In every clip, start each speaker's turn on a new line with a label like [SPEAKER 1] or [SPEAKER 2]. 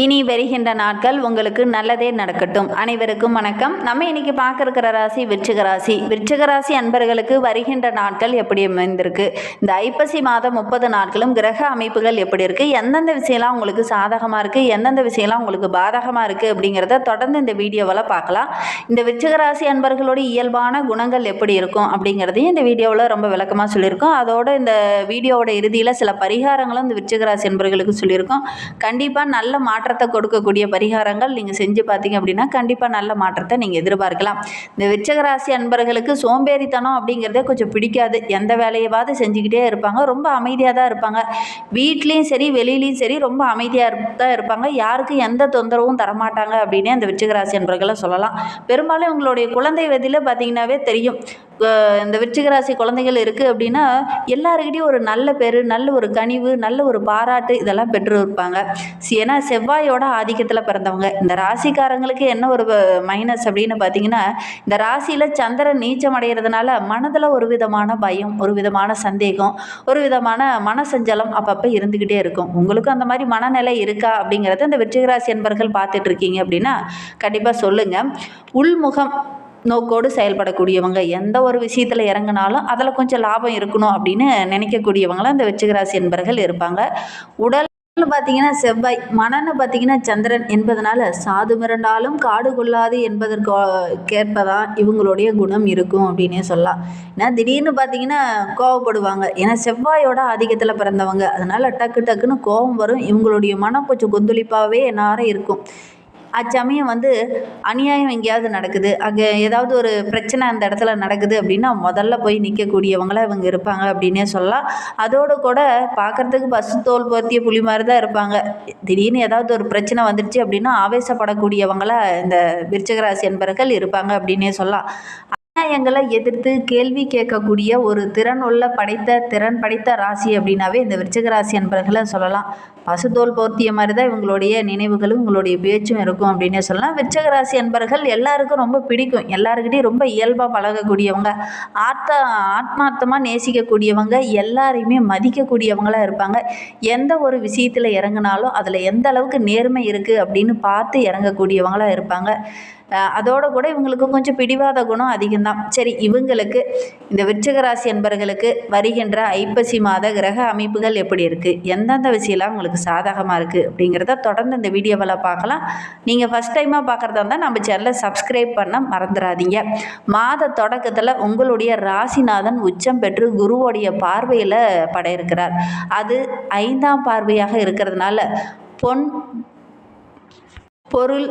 [SPEAKER 1] இனி வருகின்ற நாட்கள் உங்களுக்கு நல்லதே நடக்கட்டும். அனைவருக்கும் வணக்கம். நம்ம இன்னைக்கு பார்க்க இருக்கிற ராசி விருச்சிக ராசி. விருச்சிக ராசி அன்பர்களுக்கு வருகின்ற நாட்கள் எப்படி அமைந்திருக்கு? இந்த ஐப்பசி மாதம் முப்பது நாட்களும் கிரக அமைப்புகள் எப்படி இருக்கு? எந்தெந்த விஷயம்லாம் உங்களுக்கு சாதகமாக இருக்கு? எந்தெந்த விஷயம்லாம் உங்களுக்கு பாதகமாக இருக்கு? அப்படிங்கிறத தொடர்ந்து இந்த வீடியோவில் பார்க்கலாம். இந்த விருச்சிக ராசி அன்பர்களோட இயல்பான குணங்கள் எப்படி இருக்கும்? அப்படிங்கிறதையும் இந்த வீடியோவில் ரொம்ப விளக்கமாக சொல்லியிருக்கோம். அதோட இந்த வீடியோவோட இறுதியில் சில பரிகாரங்களும் இந்த விருச்சிக ராசி அன்பர்களுக்கு சொல்லியிருக்கோம். கண்டிப்பாக நல்ல மாற்றத்தை கொடுக்கக்கூடிய பரிகாரங்கள் நீங்கள் செஞ்சு பார்த்தீங்க அப்படின்னா கண்டிப்பாக நல்ல மாற்றத்தை நீங்கள் எதிர்பார்க்கலாம். இந்த விச்சகராசி அன்பர்களுக்கு சோம்பேறித்தனம் அப்படிங்கிறதே கொஞ்சம் பிடிக்காது. எந்த வேலையவாவது செஞ்சுக்கிட்டே இருப்பாங்க. ரொம்ப அமைதியாக தான் இருப்பாங்க. வீட்லேயும் சரி வெளியிலையும் சரி ரொம்ப அமைதியாக தான் இருப்பாங்க. யாருக்கும் எந்த தொந்தரவும் தரமாட்டாங்க அப்படின்னே அந்த விச்சகராசி அன்பர்களை சொல்லலாம். பெரும்பாலும் உங்களுடைய குழந்தை வயதில் பார்த்தீங்கன்னாவே தெரியும். இந்த விருச்சிக ராசி குழந்தைகள் இருக்குது அப்படின்னா எல்லாருக்கிட்டையும் ஒரு நல்ல பேர் நல்ல ஒரு கனிவு நல்ல ஒரு பாராட்டு இதெல்லாம் பெற்று இருப்பாங்க. ஏன்னா செவ்வாயோட ஆதிக்கத்தில் பிறந்தவங்க. இந்த ராசிக்காரங்களுக்கு என்ன ஒரு மைனஸ் அப்படின்னு பார்த்தீங்கன்னா இந்த ராசியில் சந்திரன் நீச்சம் அடைகிறதுனால மனதில் ஒரு விதமான பயம் ஒரு விதமான சந்தேகம் ஒரு விதமான மனசஞ்சலம் அப்பப்போ இருந்துக்கிட்டே இருக்கும். உங்களுக்கும் அந்த மாதிரி மனநிலை இருக்கா அப்படிங்கிறத இந்த விருச்சிகராசி என்பர்கள் பார்த்துட்டு இருக்கீங்க அப்படின்னா கண்டிப்பாக சொல்லுங்கள் உள்முகம் நோக்கோடு செயல்படக்கூடியவங்க. எந்த ஒரு விஷயத்தில் இறங்கினாலும் அதில் கொஞ்சம் லாபம் இருக்கணும் அப்படின்னு நினைக்கக்கூடியவங்களாம் இந்த விருச்சிக என்பர்கள் இருப்பாங்க. உடல் பார்த்தீங்கன்னா செவ்வாய் மனன்னு பார்த்தீங்கன்னா சந்திரன் என்பதனால சாது மிரண்டாலும் காடு கொள்ளாது என்பதற்கு கேட்பதான் இவங்களுடைய குணம் இருக்கும் அப்படின்னே சொல்லலாம். ஏன்னா திடீர்னு பார்த்தீங்கன்னா கோவப்படுவாங்க. ஏன்னா செவ்வாயோட ஆதிக்கத்தில் பிறந்தவங்க. அதனால டக்கு டக்குன்னு கோபம் வரும். இவங்களுடைய மனம் கொஞ்சம் கொந்தளிப்பாகவே நேரம் இருக்கும். அச்சமயம் வந்து அநியாயம் எங்கேயாவது நடக்குது. அங்கே ஏதாவது ஒரு பிரச்சனை அந்த இடத்துல நடக்குது அப்படின்னா முதல்ல போய் நிற்கக்கூடியவங்களாக இவங்க இருப்பாங்க அப்படின்னே சொல்லலாம். அதோடு கூட பார்க்குறதுக்கு பசு தோல் போர்த்திய புலி மாதிரி தான் இருப்பாங்க. திடீர்னு ஏதாவது ஒரு பிரச்சனை வந்துடுச்சு அப்படின்னா ஆவேசப்படக்கூடியவங்களா இந்த விருச்சகராசி என்பவர்கள் இருப்பாங்க அப்படின்னே சொல்லலாம். அநியாயங்களை எதிர்த்து கேள்வி கேட்கக்கூடிய ஒரு திறன் உள்ள படைத்த திறன் படைத்த ராசி அப்படின்னாவே இந்த விருச்சகராசி என்பர்களை சொல்லலாம். பசுதோல் போர்த்திய மாதிரி தான் இவங்களுடைய நினைவுகளும் இவங்களுடைய பேச்சும் இருக்கும் அப்படின்னே சொல்லலாம். விருச்சிக ராசி எல்லாருக்கும் ரொம்ப பிடிக்கும். எல்லாருக்கிட்டையும் ரொம்ப இயல்பாக பழகக்கூடியவங்க ஆர்த்த ஆத்மார்த்தமாக நேசிக்கக்கூடியவங்க எல்லாரையுமே மதிக்கக்கூடியவங்களாக இருப்பாங்க. எந்த ஒரு விஷயத்தில் இறங்குனாலும் அதில் எந்த அளவுக்கு நேர்மை இருக்குது அப்படின்னு பார்த்து இறங்கக்கூடியவங்களாக இருப்பாங்க. அதோட கூட இவங்களுக்கு கொஞ்சம் பிடிவாத குணம் அதிகம்தான். சரி இவங்களுக்கு இந்த விருச்சகராசி அன்பர்களுக்கு வருகின்ற ஐப்பசி மாத கிரக அமைப்புகள் எப்படி இருக்குது எந்தெந்த விஷயம்லாம் உங்களுக்கு சாதகமாக இருக்குது அப்படிங்கிறத தொடர்ந்து இந்த வீடியோவில் பார்க்கலாம். நீங்கள் ஃபஸ்ட் டைமாக பார்க்குறதா இருந்தால் நம்ம சேனலை சப்ஸ்கிரைப் பண்ண மறந்துடாதீங்க. மாத தொடக்கத்தில் உங்களுடைய ராசிநாதன் உச்சம் பெற்று குருவோடைய பார்வையில் பட இருக்கிறார் அது ஐந்தாம் பார்வையாக இருக்கிறதுனால பொன் பொருள்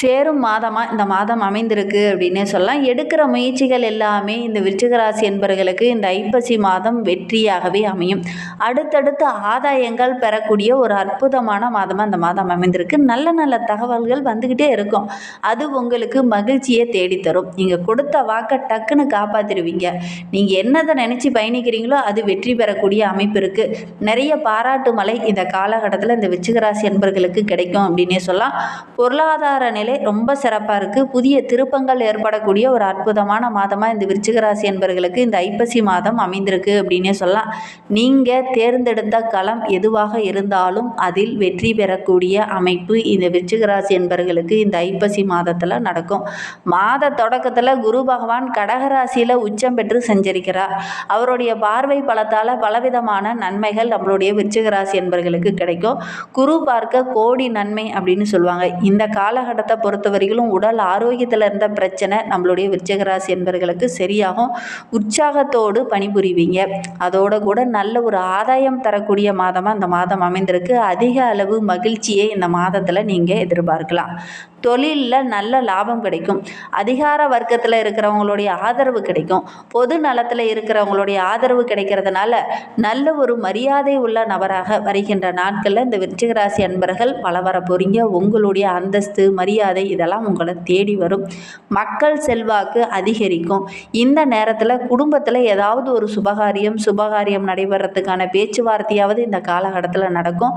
[SPEAKER 1] சேரும் மாதமாக இந்த மாதம் அமைந்திருக்கு அப்படின்னே சொல்லலாம். எடுக்கிற முயற்சிகள் எல்லாமே இந்த விருச்சிகராசி என்பவர்களுக்கு இந்த ஐப்பசி மாதம் வெற்றியாகவே அமையும். அடுத்தடுத்து ஆதாயங்கள் பெறக்கூடிய ஒரு அற்புதமான மாதமாக இந்த மாதம் அமைந்திருக்கு. நல்ல நல்ல தகவல்கள் வந்துக்கிட்டே இருக்கும். அது உங்களுக்கு மகிழ்ச்சியை தேடித்தரும். நீங்கள் கொடுத்த வாக்கை டக்குன்னு காப்பாற்றிடுவீங்க நீங்கள் என்னதை நினச்சி பயணிக்கிறீங்களோ அது வெற்றி பெறக்கூடிய அமைப்பு இருக்குது நிறைய பாராட்டு மலை இந்த காலகட்டத்தில் இந்த விருச்சிகராசி என்பர்களுக்கு கிடைக்கும் அப்படின்னே சொல்லலாம். பொருளாதார நிலை ரொம்ப சிறப்பாக இருக்குது புதிய திருப்பங்கள் ஏற்படக்கூடிய ஒரு அற்புதமான மாதமாக இந்த விருச்சிக ராசி என்பர்களுக்கு இந்த ஐப்பசி மாதம் அமைந்திருக்கு அப்படின்னே சொல்லலாம். நீங்கள் தேர்ந்தெடுத்த களம் எதுவாக இருந்தாலும் அதில் வெற்றி பெறக்கூடிய அமைப்பு இந்த விருச்சிக ராசி என்பர்களுக்கு இந்த ஐப்பசி மாதத்தில் நடக்கும். மாத தொடக்கத்தில் குரு பகவான் கடகராசியில் உச்சம் பெற்று செஞ்சிருக்கிறார். அவருடைய பார்வை பலத்தால் பலவிதமான நன்மைகள் நம்மளுடைய விருச்சிக ராசி என்பர்களுக்கு கிடைக்கும். குரு பார்க்க கோடி நன்மை அப்படின்னு சொல்லுவாங்க. இந்த காலகட்டத்தை பொறுத்தவரையிலும் உடல் ஆரோக்கியத்தில் இருந்த பிரச்சனை நம்மளுடைய விருச்சகராசி என்பர்களுக்கு என்பவர்களுக்கு சரியாகும். உற்சாகத்தோடு பணிபுரிவீங்க. அதோட கூட நல்ல ஒரு ஆதாயம் தரக்கூடிய மாதமாக இந்த மாதம் அமைந்திருக்கு. அதிக அளவு மகிழ்ச்சியை இந்த மாதத்தில் நீங்கள் எதிர்பார்க்கலாம். தொழிலில் நல்ல லாபம் கிடைக்கும். அதிகார வர்க்கத்தில் இருக்கிறவங்களுடைய ஆதரவு கிடைக்கும். பொது நலத்தில் இருக்கிறவங்களுடைய ஆதரவு கிடைக்கிறதுனால நல்ல ஒரு மரியாதை உள்ள நபராக வருகின்ற நாட்களில் இந்த விருச்சிகராசி அன்பர்கள் பல வர உங்களுடைய அந்தஸ்து மரியாதை இதெல்லாம் உங்களை தேடி வரும். மக்கள் செல்வாக்கு அதிகரிக்கும். இந்த நேரத்தில் குடும்பத்தில் ஏதாவது ஒரு சுபகாரியம் சுபகாரியம் நடைபெறத்துக்கான பேச்சுவார்த்தையாவது இந்த காலகட்டத்தில் நடக்கும்.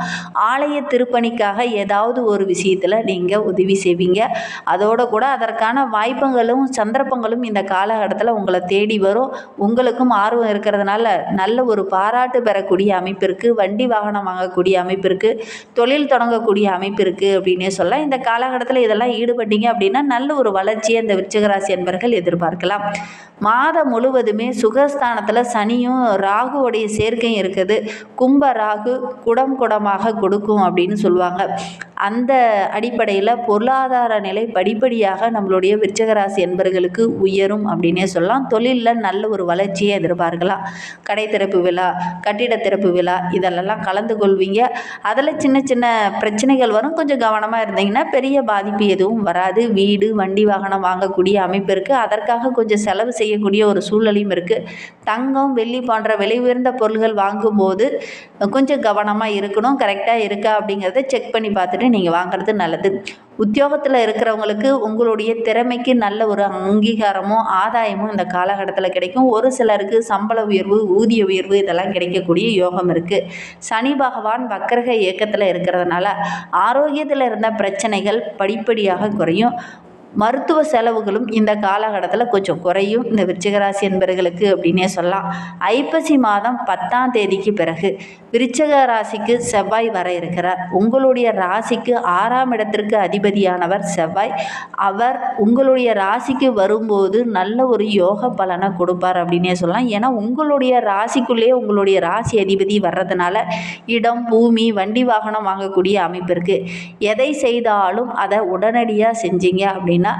[SPEAKER 1] ஆலய திருப்பணிக்காக ஏதாவது ஒரு விஷயத்தில் நீங்கள் உதவி செய்வீங்க. செய்வீங்க. அதோடு கூட அதற்கான வாய்ப்புகளும் சந்தர்ப்பங்களும் இந்த காலகட்டத்தில் உங்களை தேடி வரும். உங்களுக்கும் ஆர்வம் இருக்கிறதுனால நல்ல ஒரு பாராட்டு பெறக்கூடிய அமைப்பு இருக்குது வண்டி வாகனம் வாங்கக்கூடிய அமைப்பு இருக்குது தொழில் தொடங்கக்கூடிய அமைப்பு இருக்குது அப்படின்னே சொல்லலாம். இந்த காலகட்டத்தில் இதெல்லாம் ஈடுபட்டீங்க அப்படின்னா நல்ல ஒரு வளர்ச்சியை இந்த விருச்சிகராசி என்பர்கள் எதிர்பார்க்கலாம். மாதம் முழுவதுமே சுகஸ்தானத்தில் சனியும் ராகுவோடைய சேர்க்கையும் இருக்குது. கும்ப ராகு குடம் குடமாக கொடுக்கும் அப்படின்னு சொல்லுவாங்க. அந்த அடிப்படையில் பொருளாதார நிலை படிப்படியாக நம்மளுடைய விருச்சகராசி என்பர்களுக்கு உயரும் அப்படின்னே சொல்லலாம். தொழிலில் நல்ல ஒரு வளர்ச்சியை எதிர்பார்க்கலாம். கடை திறப்பு விழா கட்டிட திறப்பு விழா இதெல்லாம் கலந்து கொள்வீங்க. அதில் சின்ன சின்ன பிரச்சனைகள் வரும். கொஞ்சம் கவனமாக இருந்தீங்கன்னா பெரிய பாதிப்பு எதுவும் வராது. வீடு வண்டி வாகனம் வாங்கக்கூடிய அமைப்பு இருக்குது அதற்காக கொஞ்சம் செலவு செய்யக்கூடிய ஒரு சூழ்நிலையும் இருக்குது தங்கம் வெள்ளி போன்ற விலை உயர்ந்த பொருள்கள் வாங்கும்போது கொஞ்சம் கவனமாக இருக்கணும். கரெக்டாக இருக்கா அப்படிங்கிறத செக் பண்ணி பார்த்துட்டு நீங்கள் வாங்குறது நல்லது. உத்தியோகத்தில் இருக்கிறவங்களுக்கு உங்களுடைய திறமைக்கு நல்ல ஒரு அங்கீகாரமும் ஆதாயமும் இந்த காலகட்டத்தில் கிடைக்கும். ஒரு சிலருக்கு சம்பள உயர்வு ஊதிய உயர்வு இதெல்லாம் கிடைக்கக்கூடிய யோகம் இருக்குது சனி பகவான் வக்கரக இயக்கத்தில் இருக்கிறதுனால ஆரோக்கியத்தில் இருந்த பிரச்சனைகள் படிப்படியாக குறையும். மருத்துவ செலவுகளும் இந்த காலகட்டத்தில் கொஞ்சம் குறையும். இந்த விருச்சிகராசி என்பர்களுக்கு அப்படின்னே சொல்லலாம். ஐப்பசி மாதம் பத்தாம் தேதிக்கு பிறகு விருச்சக ராசிக்கு செவ்வாய் வர இருக்கிறார். உங்களுடைய ராசிக்கு ஆறாம் இடத்திற்கு அதிபதியானவர் செவ்வாய். அவர் உங்களுடைய ராசிக்கு வரும்போது நல்ல ஒரு யோக பலனை கொடுப்பார் அப்படின்னே சொல்லலாம். ஏன்னா உங்களுடைய ராசிக்குள்ளேயே உங்களுடைய ராசி அதிபதி வர்றதுனால இடம் பூமி வண்டி வாகனம் வாங்கக்கூடிய அமைப்பு இருக்குது எதை செய்தாலும் அதை உடனடியாக செஞ்சீங்க அப்படின்னு அப்படின்னா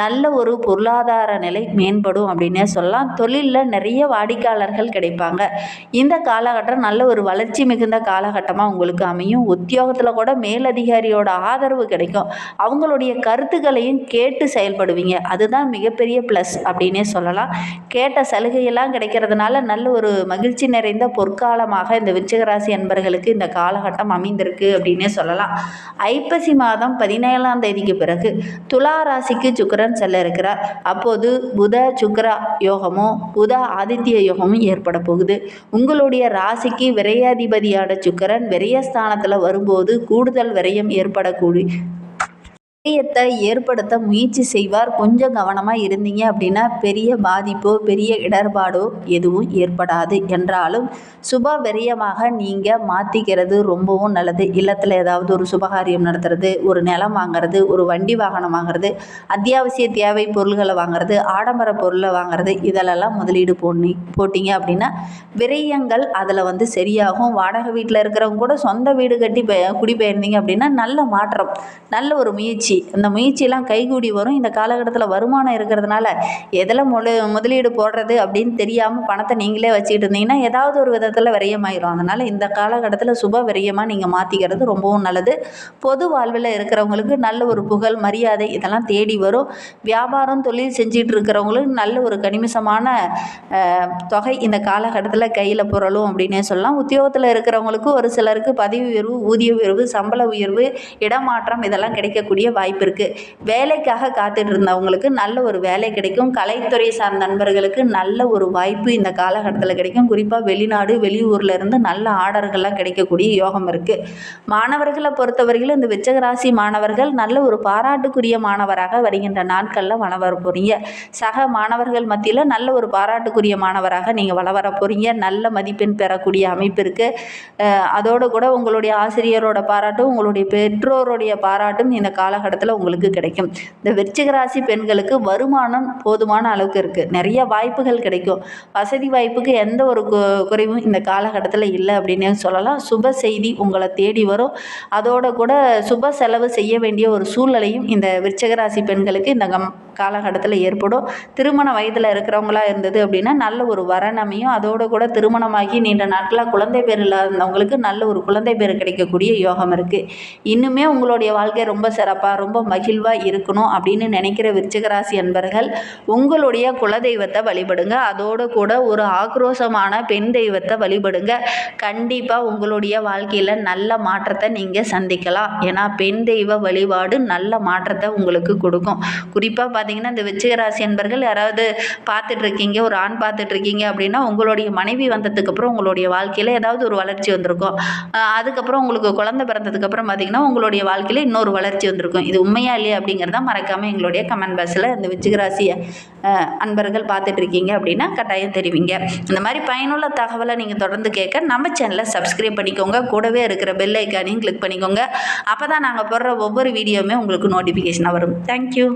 [SPEAKER 1] நல்ல ஒரு பொருளாதார நிலை மேம்படும் அப்படின்னே சொல்லலாம். தொழிலில் நிறைய வாடிக்கையாளர்கள் கிடைப்பாங்க. இந்த காலகட்டம் நல்ல ஒரு வளர்ச்சி மிகுந்த காலகட்டமாக உங்களுக்கு அமையும். உத்தியோகத்தில் கூட மேலதிகாரியோட ஆதரவு கிடைக்கும். அவங்களுடைய கருத்துக்களையும் கேட்டு செயல்படுவீங்க. அதுதான் மிகப்பெரிய ப்ளஸ் அப்படின்னே சொல்லலாம். கேட்ட சலுகையெல்லாம் கிடைக்கிறதுனால நல்ல ஒரு மகிழ்ச்சி நிறைந்த பொற்காலமாக இந்த விருச்சிகராசி அன்பர்களுக்கு இந்த காலகட்டம் அமைந்திருக்கு அப்படின்னே சொல்லலாம். ஐப்பசி மாதம் பதினேழாம் தேதிக்கு பிறகு துலா ராசி ராசிக்கு சுக்கரன் செல்ல இருக்கிறார். அப்போது புத சுக்கர யோகமும் புத ஆதித்ய யோகமும் ஏற்பட போகுது. உங்களுடைய ராசிக்கு விரையாதிபதியான சுக்கரன் விரயஸ்தானத்தில் வரும்போது கூடுதல் விரயம் ஏற்படக்கூடிய விரயத்தை ஏற்படுத்த முயற்சி செய்வார். கொஞ்சம் கவனமாக இருந்தீங்க அப்படின்னா பெரிய பாதிப்போ பெரிய இடர்பாடோ எதுவும் ஏற்படாது என்றாலும் சுப விரயமாக நீங்கள் மாற்றிக்கிறது ரொம்பவும் நல்லது. இல்லத்தில் ஏதாவது ஒரு சுபகாரியம் நடத்துறது ஒரு நிலம் வாங்குறது ஒரு வண்டி வாகனம் வாங்குறது அத்தியாவசிய தேவை பொருள்களை வாங்குறது ஆடம்பர பொருளை வாங்குறது இதிலெல்லாம் முதலீடு போனி போட்டிங்க அப்படின்னா விரயங்கள் அதில் வந்து சரியாகும். வாடகை வீட்டில் இருக்கிறவங்க கூட சொந்த வீடு கட்டி குடிபெயர்ந்தீங்க அப்படின்னா நல்ல மாற்றம் நல்ல ஒரு முயற்சி முயற்சி. அந்த முயற்சியெல்லாம் கைகூடி வரும். இந்த காலகட்டத்தில் வருமானம் இருக்கிறதுனால எதில் முழு முதலீடு போடுறது அப்படின்னு தெரியாமல் பணத்தை நீங்களே வச்சுக்கிட்டு இருந்தீங்கன்னா ஏதாவது ஒரு விதத்தில் விரயமாயிரும். அதனால் இந்த காலகட்டத்தில் சுப விரயமாக நீங்கள் மாற்றிக்கிறது ரொம்பவும் நல்லது. பொது வாழ்வில் இருக்கிறவங்களுக்கு நல்ல ஒரு புகழ் மரியாதை இதெல்லாம் தேடி வரும். வியாபாரம் தொழில் செஞ்சிட்டு இருக்கிறவங்களுக்கு நல்ல ஒரு கனிமிசமான தொகை இந்த காலகட்டத்தில் கையில் புரளும் அப்படின்னே சொல்லலாம். உத்தியோகத்தில் இருக்கிறவங்களுக்கு ஒரு சிலருக்கு பதவி உயர்வு ஊதிய உயர்வு சம்பள உயர்வு இடமாற்றம் இதெல்லாம் கிடைக்கக்கூடிய வாய்ப்பு இருக்குது வேலைக்காக காத்துட்டு இருந்தவங்களுக்கு நல்ல ஒரு வேலை கிடைக்கும். கலைத்துறை சார்ந்த நண்பர்களுக்கு நல்ல ஒரு வாய்ப்பு இந்த காலகட்டத்தில் கிடைக்கும். குறிப்பாக வெளிநாடு வெளியூரில் இருந்து நல்ல ஆர்டர்கள்லாம் கிடைக்கக்கூடிய யோகம் இருக்குது மாணவர்களை பொறுத்தவரையிலும் இந்த விச்சகராசி மாணவர்கள் நல்ல ஒரு பாராட்டுக்குரிய மாணவராக வருகின்ற நாட்களில் வள வர போகிறீங்க சக மாணவர்கள் மத்தியில் நல்ல ஒரு பாராட்டுக்குரிய மாணவராக நீங்கள் வள வர போகிறீங்க நல்ல மதிப்பெண் பெறக்கூடிய அமைப்பு இருக்குது அதோடு கூட உங்களுடைய ஆசிரியரோட பாராட்டும் உங்களுடைய பெற்றோருடைய பாராட்டும் இந்த காலகட்டம் காலகட்டத்தில் உங்களுக்கு கிடைக்கும். இந்த விருச்சிக ராசி பெண்களுக்கு வருமானம் போதுமான அளவுக்கு இருக்குது நிறைய வாய்ப்புகள் கிடைக்கும். வசதி வாய்ப்புக்கு எந்த ஒரு குறைவும் இந்த காலகட்டத்தில் இல்லை அப்படின்னு சொல்லலாம். சுப செய்தி உங்களை தேடி வரும். அதோட கூட சுப செலவு செய்ய வேண்டிய ஒரு சூழ்நிலையும் இந்த விருச்சிக ராசி பெண்களுக்கு இந்த கம் காலகட்டத்தில் ஏற்படும். திருமண வயதில் இருக்கிறவங்களா இருந்தது அப்படின்னா நல்ல ஒரு வரணமையும் அதோடு கூட திருமணமாகி நீண்ட நாட்களாக குழந்தை பேர் இல்லாதவங்களுக்கு நல்ல ஒரு குழந்தை பேர் கிடைக்கக்கூடிய யோகம் இருக்குது இன்னுமே உங்களுடைய வாழ்க்கை ரொம்ப சிறப்பாக ரொம்ப மகிழ்வாக இருக்கணும் அப்படின்னு நினைக்கிற விருச்சிகராசி அன்பர்கள் உங்களுடைய குலதெய்வத்தை வழிபடுங்க. அதோடு கூட ஒரு ஆக்ரோஷமான பெண் தெய்வத்தை வழிபடுங்க. கண்டிப்பாக உங்களுடைய வாழ்க்கையில் நல்ல மாற்றத்தை நீங்கள் சந்திக்கலாம். ஏன்னா பெண் தெய்வ வழிபாடு நல்ல மாற்றத்தை உங்களுக்கு கொடுக்கும். குறிப்பாக பார்த்தீங்கன்னா இந்த விருச்சிக ராசி அன்பர்கள் யாராவது பார்த்துட்ருக்கீங்க ஒரு ஆண் பார்த்துட்ருக்கீங்க அப்படின்னா உங்களுடைய மனைவி வந்ததுக்கப்புறம் உங்களுடைய வாழ்க்கையில் ஏதாவது ஒரு வளர்ச்சி வந்திருக்கும். அதுக்கப்புறம் உங்களுக்கு குழந்தை பிறந்ததுக்கப்புறம் பார்த்தீங்கன்னா உங்களுடைய வாழ்க்கையில் இன்னொரு வளர்ச்சி வந்திருக்கும். இது உண்மையா இல்லையா அப்படிங்கிறத மறக்காமல் எங்களுடைய கமெண்ட் பாக்ஸில் இந்த விருச்சிக ராசி அன்பர்கள் பார்த்துட்ருக்கீங்க அப்படின்னா கட்டாயம் தெரிவிங்க. இந்த மாதிரி பயனுள்ள தகவலை நீங்கள் தொடர்ந்து கேட்க நம்ம சேனலை சப்ஸ்கிரைப் பண்ணிக்கோங்க. கூடவே இருக்கிற பெல் ஐக்கானையும் கிளிக் பண்ணிக்கோங்க. அப்போ தான் நாங்கள் போடுற ஒவ்வொரு வீடியோவுமே உங்களுக்கு நோட்டிஃபிகேஷனாக வரும். தேங்க்யூ